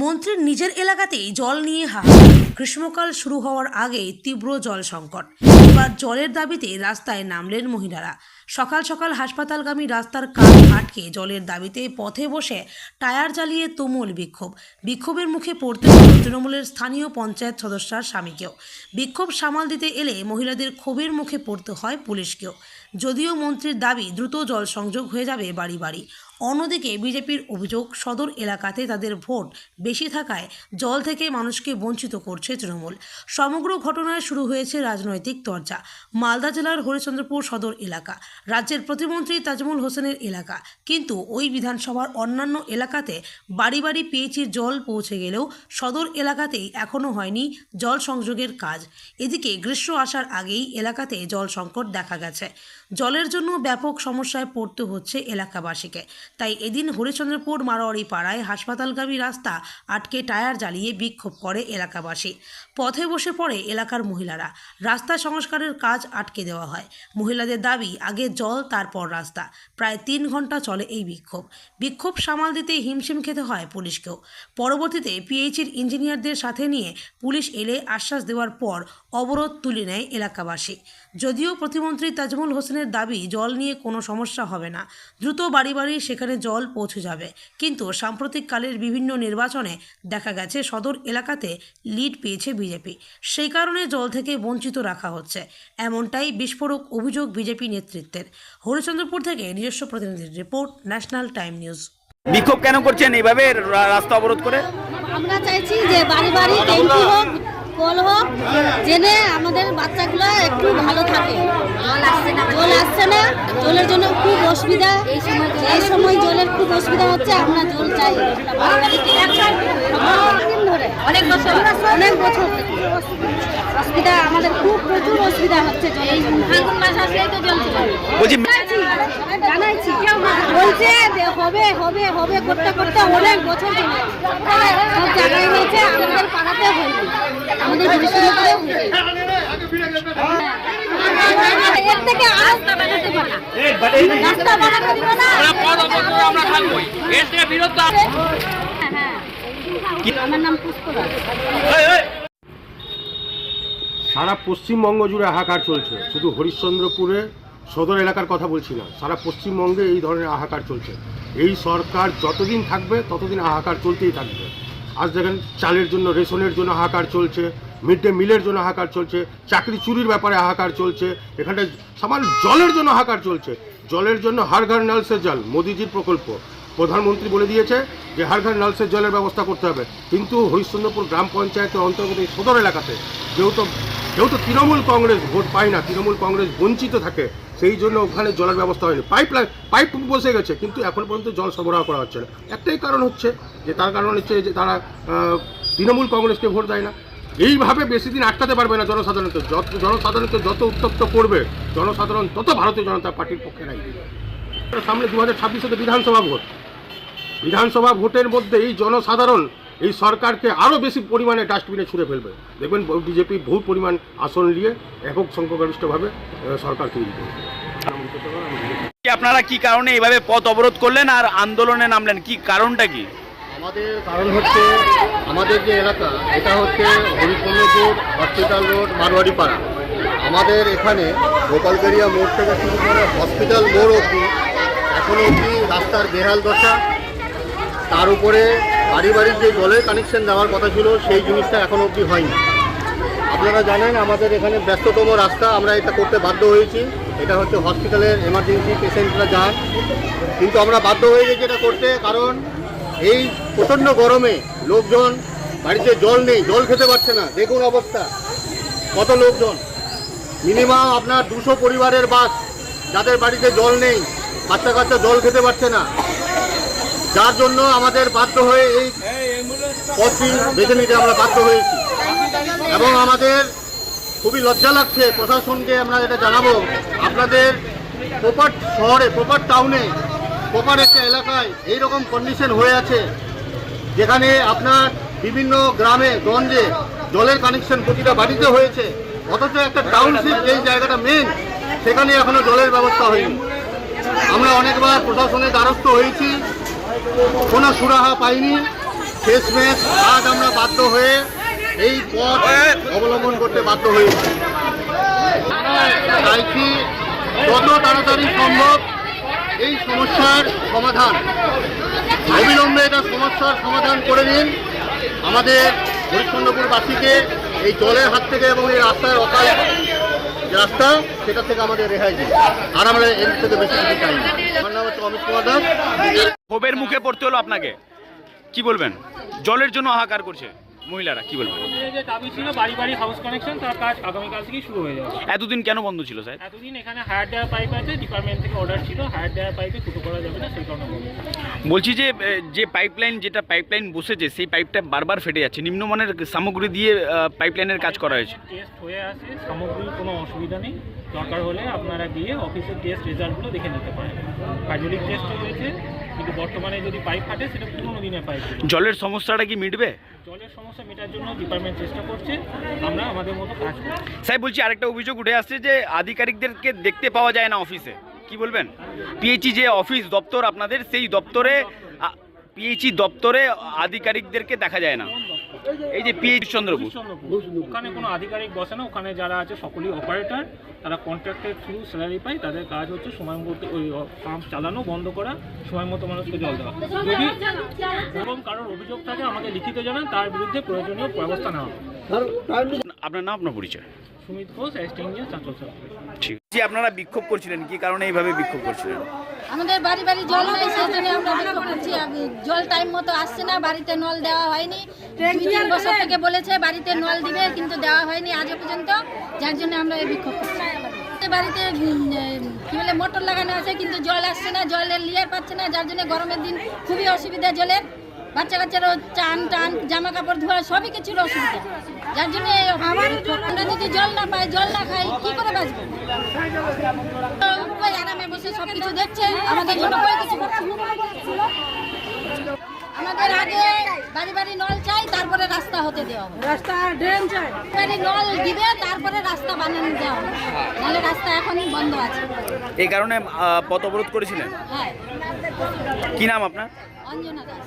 মন্ত্রীর নিজের এলাকাতেই জল নিয়ে হাত গ্রীষ্মকাল শুরু হওয়ার আগেই তীব্র জল সংকট। এবার জলের দাবিতে রাস্তায় নামলেন মহিলারা। সকাল সকাল হাসপাতালগামী রাস্তার কাজ আটকে জলের দাবিতে পথে বসে টায়ার জ্বালিয়ে তুমুল বিক্ষোভ। বিক্ষোভের মুখে পড়তে তৃণমূলের স্থানীয় পঞ্চায়েত সদস্যার স্বামীকেও। বিক্ষোভ সামাল দিতে এলে মহিলাদের ক্ষোভের মুখে পড়তে হয় পুলিশকেও। যদিও মন্ত্রীর দাবি দ্রুত জল সংযোগ হয়ে যাবে বাড়ি বাড়ি। অন্যদিকে বিজেপির অভিযোগ, সদর এলাকাতে তাদের ভোট বেশি থাকায় জল থেকে মানুষকে বঞ্চিত করছে তৃণমূল। সমগ্র ঘটনায় শুরু হয়েছে রাজনৈতিক চর্চা মালদা জেলার হরিচন্দ্রপুর সদর এলাকা, রাজ্যের প্রতিমন্ত্রী তাজমুল হোসেনের এলাকা। কিন্তু ওই বিধানসভার অন্যান্য এলাকাতে বাড়ি বাড়ি পিএইচির জল পৌঁছে গেলেও সদর এলাকাতেই এখনও হয়নি জল সংযোগের কাজ। এদিকে গ্রীষ্ম আসার আগেই এলাকাতে জল সংকট দেখা গেছে। জলের জন্য ব্যাপক সমস্যায় পড়তে হচ্ছে এলাকাবাসীকে। তাই এদিন হরিচন্দ্রপুর মারোয়ারি পাড়ায় হাসপাতালগামী রাস্তা আটকে টায়ার জ্বালিয়ে বিক্ষোভ করে এলাকাবাসী। পথে বসে পড়ে এলাকার মহিলারা। রাস্তা সংস্কারের কাজ আটকে দেওয়া হয়। মহিলাদের দাবি, আগে জল, তারপর রাস্তা। প্রায় তিন ঘণ্টা চলে এই বিক্ষোভ। বিক্ষোভ সামাল দিতে হিমশিম খেতে হয় পুলিশকেও। পরবর্তীতে পিএইচির ইঞ্জিনিয়ারদের সাথে নিয়ে পুলিশ এলে আশ্বাস দেওয়ার পর অবরোধ তুলে নেয় এলাকাবাসী। যদিও প্রতিমন্ত্রী তাজমুল হোসেনের দাবি, জল নিয়ে কোনো সমস্যা হবে না। দ্রুত বাড়ি বাড়ি সেখানে জল পৌঁছে যাবে। কিন্তু সাম্প্রতিককালের বিভিন্ন নির্বাচনে দেখা গেছে সদর এলাকাতে লিড পেয়েছে বিজেপি। সেই কারণে জল থেকে বঞ্চিত রাখা হচ্ছে। এমনটাই বিস্ফোরক অভিযোগ বিজেপি নেতৃত্বের। হরিচন্দ্রপুর থেকে নিজস্ব প্রতিনিধির রিপোর্ট ন্যাশনাল টাইম নিউজ। বিক্ষোভ কেন করছেন? এইভাবে রাস্তা অবরোধ করে? আমরা চাইছি যে বাড়ি বাড়ি ট্যাঙ্কি হোক কল হোক জেনে আমাদের বাচ্চাগুলো একটু ভালো থাকে। জল আসছে না। জলের জন্য খুব অসুবিধা। এই সময় জলের খুব অসুবিধা হচ্ছে আমরা জল চাই। ধরে। অনেক বছর অনেক বছর। অসুবিধা আমাদের খুব প্রচুর অসুবিধা হচ্ছে জলের ফাল্গুন মাস আসলেই তো জল বলছি জানাইছি বলছে হবে হবে হবে করতে করতে অনেক বছর চলে সব জায়গায় হয়েছে আমাদের পাড়াতে হয়নি আমাদের হরিশচন্দ্রপুরে এর থেকে রাস্তা বানাতে পারে রাস্তা বানাতে দিবে না। হ্যাঁ। আমার নাম সারা পশ্চিমবঙ্গ জুড়ে হাহাকার চলছে। শুধু হরিশ্চন্দ্রপুরে সদর এলাকার কথা বলছি না সারা পশ্চিমবঙ্গে এই ধরনের হাহাকার চলছে। এই সরকার যতদিন থাকবে ততদিন হাহাকার চলতেই থাকবে। আজ দেখেন চালের জন্য রেশনের জন্য হাহাকার চলছে মিড ডে মিলের জন্য হাহাকার চলছে চাকরি চুরির ব্যাপারে হাহাকার চলছে এখানটায় সামান্য জলের জন্য হাহাকার চলছে। জলের জন্য হার ঘর জল মোদিজির প্রকল্প। প্রধানমন্ত্রী বলে দিয়েছে যে হার ঘর নল সে জলের ব্যবস্থা করতে হবে। কিন্তু হরিশ্চন্দ্রপুর গ্রাম পঞ্চায়েতের অন্তর্গত এই সদর এলাকাতে যেহেতু যেহেতু তৃণমূল কংগ্রেস ভোট পায় না, তৃণমূল কংগ্রেস বঞ্চিত থাকে, সেই জন্য ওখানে জলের ব্যবস্থা হয়নি। পাইপ পাইপ বসে গেছে, কিন্তু এখন পর্যন্ত জল সরবরাহ করা হচ্ছে না। একটাই কারণ হচ্ছে যে, তার কারণ হচ্ছে যে, তারা তৃণমূল কংগ্রেসকে ভোট দেয় না। এইভাবে বেশি দিন আটকাতে পারবে না জনসাধারণকে। যত জনসাধারণকে যত উত্তপ্ত করবে, জনসাধারণ, তত ভারতীয় জনতা পার্টির পক্ষে নাই। সামনে দু হাজার ছাব্বিশে বিধানসভা ভোট। বিধানসভা ভোটের মধ্যে এই জনসাধারণ এই সরকারকে আরও বেশি পরিমাণে ডাস্টবিনে ছুঁড়ে ফেলবে। দেখবেন বিজেপি বহু পরিমাণ আসন নিয়ে একক সংখ্যাগরিষ্ঠভাবে সরকার তৈরি করবে আপনারা কি কারণে এইভাবে পথ অবরোধ করলেন আর আন্দোলনে নামলেন? কি কারণটা কি? আমাদের কারণ হচ্ছে আমাদের যে এলাকা এটা হচ্ছে হরিচন্দ্রপুর হসপিটাল রোড মারোয়ারি পাড়া আমাদের এখানে গোপালগেরিয়া মোড় থেকে শুরু করে হসপিটাল মোড় অবধি এখনও অবধি রাস্তার বেহাল দশা। তার উপরে বাড়ি বাড়ির যে জলের কানেকশন দেওয়ার কথা ছিল, সেই জিনিসটা এখনও অবধি হয়নি। আপনারা জানেন, আমাদের এখানে ব্যস্ততম রাস্তা, আমরা এটা করতে বাধ্য হয়েছি। এটা হচ্ছে হসপিটালের এমার্জেন্সি পেশেন্টরা যান। কিন্তু আমরা বাধ্য হয়ে গেছি এটা করতে, কারণ এই প্রচণ্ড গরমে লোকজন বাড়িতে জল নেই, জল খেতে পারছে না। দেখুন অবস্থা। কত লোকজন? মিনিমাম আপনার দুশো পরিবারের বাস, যাদের বাড়িতে জল নেই বাচ্চা কাচ্চা জল খেতে পারছে না। যার জন্য আমাদের বাধ্য হয়ে এই পথটি বেছে নিতে আমরা বাধ্য হয়েছি। এবং আমাদের খুবই লজ্জা লাগছে প্রশাসনকে আমরা এটা জানাব। আপনাদের প্রপার শহরে, প্রপার টাউনে, প্রপার একটা এলাকায় এইরকম কন্ডিশন হয়ে আছে, যেখানে আপনার বিভিন্ন গ্রামে, গঞ্জে জলের কানেকশন প্রতিটা বাড়িতে হয়েছে। অথচ একটা টাউনশিপ যেই জায়গাটা মেন সেখানে এখনও জলের ব্যবস্থা হয়নি। আমরা অনেকবার প্রশাসনের দ্বারস্থ হয়েছি। কোনো সুরাহা পাইনি। শেষমেশ আজ আমরা বাধ্য হয়ে এই পথ অবলম্বন করতে বাধ্য হয়েছি চাইছি যত তাড়াতাড়ি সম্ভব এই সমস্যার সমাধান, অবিলম্বে এটা সমস্যার সমাধান করে নিন। আমাদের হরিশ্চন্দ্রপুরবাসীকে এই জলের হাত থেকে এবং এই রাস্তায় অকাল রাস্তা, সেটা থেকে আমাদের রেহাই দিন। আর আমরা এর থেকে বেশি কিছু চাই না। আমার নাম হচ্ছে অমিত কুমার দাস। ক্ষোভের মুখে পড়তে হলো আপনাকে। কি বলবেন? জলের জন্য হাহাকার করছে। মহিলারা কি বলবেন? যে দাবি ছিল বাড়ি বাড়ি হাউস কানেকশন তার কাজ আগামীকাল থেকেই শুরু হয়ে যাবে। এতদিন কেন বন্ধ ছিল স্যার? এতদিন এখানে হায়ার দেওয়ার পাইপ আছে ডিপার্টমেন্ট থেকে অর্ডার ছিল হায়ার দেওয়ার পাইপে ফুটো করা যাবে না সেই কারণে বন্ধ। বলছি যে এ, যে পাইপলাইন যেটা পাইপলাইন বসেছে সেই পাইপটা বারবার ফেটে যাচ্ছে। নিম্নমানের সামগ্রী দিয়ে পাইপলাইনের কাজ করা হয়েছে। টেস্ট হয়ে আছে সামগ্রীর কোনো অসুবিধা নেই। দরকার হলে আপনারা গিয়ে অফিসের টেস্ট রেজাল্টগুলো দেখে নিতে পারেন। হাইড্রোলিক টেস্ট হয়েছে কিন্তু বর্তমানে যদি পাইপ ফাটে সেটা পুরোনো দিনের পাইপ জলের সমস্যাটা কি মিটবে? জলের সমস্যা মেটার জন্য ডিপার্টমেন্ট চেষ্টা করছে আমরা আমাদের মতো কাজ স্যার বলছি আরেকটা অভিযোগ উঠে আসছে যে আধিকারিকদেরকে দেখতে পাওয়া যায় না অফিসে। কি বলবেন? পিএইচি যে অফিস দপ্তর আপনাদের সেই দপ্তরে পিএইচি দপ্তরে আধিকারিকদেরকে দেখা যায় না। এই যে পিএইচ চন্দ্রপুর ওখানে কোনো আধিকারিক বসে না ওখানে যারা আছে সকলেই অপারেটর তারা কন্ট্রাক্টের থ্রু স্যালারি পায় তাদের কাজ হচ্ছে সময় মতো ওই পাম্প চালানো বন্ধ করা সময় মতো মানুষকে জল দেওয়া। যদি এবং কারোর অভিযোগ থাকে আমাকে লিখিত জানান তার বিরুদ্ধে প্রয়োজনীয় ব্যবস্থা নেওয়া হবে। আপনার নাম আপনার পরিচয়? সুমিত ঘোষ এসটি চাঁচল স্যার ঠিক। আপনারা বিক্ষোভ করছিলেন কি কারণে এইভাবে বিক্ষোভ করছিলেন? আমাদের বাড়ি বাড়ি জল নেই সেই জন্য আমরা বিক্ষোভ করছি। জল টাইম মতো আসছে না বাড়িতে নল দেওয়া হয়নি। দুই তিন বছর থেকে বলেছে বাড়িতে নল দিবে কিন্তু দেওয়া হয়নি আজও পর্যন্ত। যার জন্য আমরা এই বিক্ষোভ করছি। বাড়িতে কি বলে মোটর লাগানো আছে কিন্তু জল আসছে না জলের লিয়ার পাচ্ছে না যার জন্য গরমের দিন খুবই অসুবিধা জলের। বাচ্চা কাচ্চারও চান টান জামা কাপড় ধোয়া সবই কিছুর অসুবিধা। যার জন্য আমরা যদি জল না পাই জল না খাই কি করে বাঁচবো? কই সব কিছু দেখছে আমাদের জন্য কই কিছু আমাদের আগে বাড়ি বাড়ি নল চাই তারপরে রাস্তা হতে দেওয়া হবে। রাস্তা ড্রেন চাই। বাড়ি নল দিবে তারপরে রাস্তা বানানো দেওয়া হবে। নাহলে রাস্তা এখন বন্ধ আছে। এই কারণে পথ অবরোধ করেছিলেন? হ্যাঁ। কি নাম আপনার? অঞ্জনা দাস।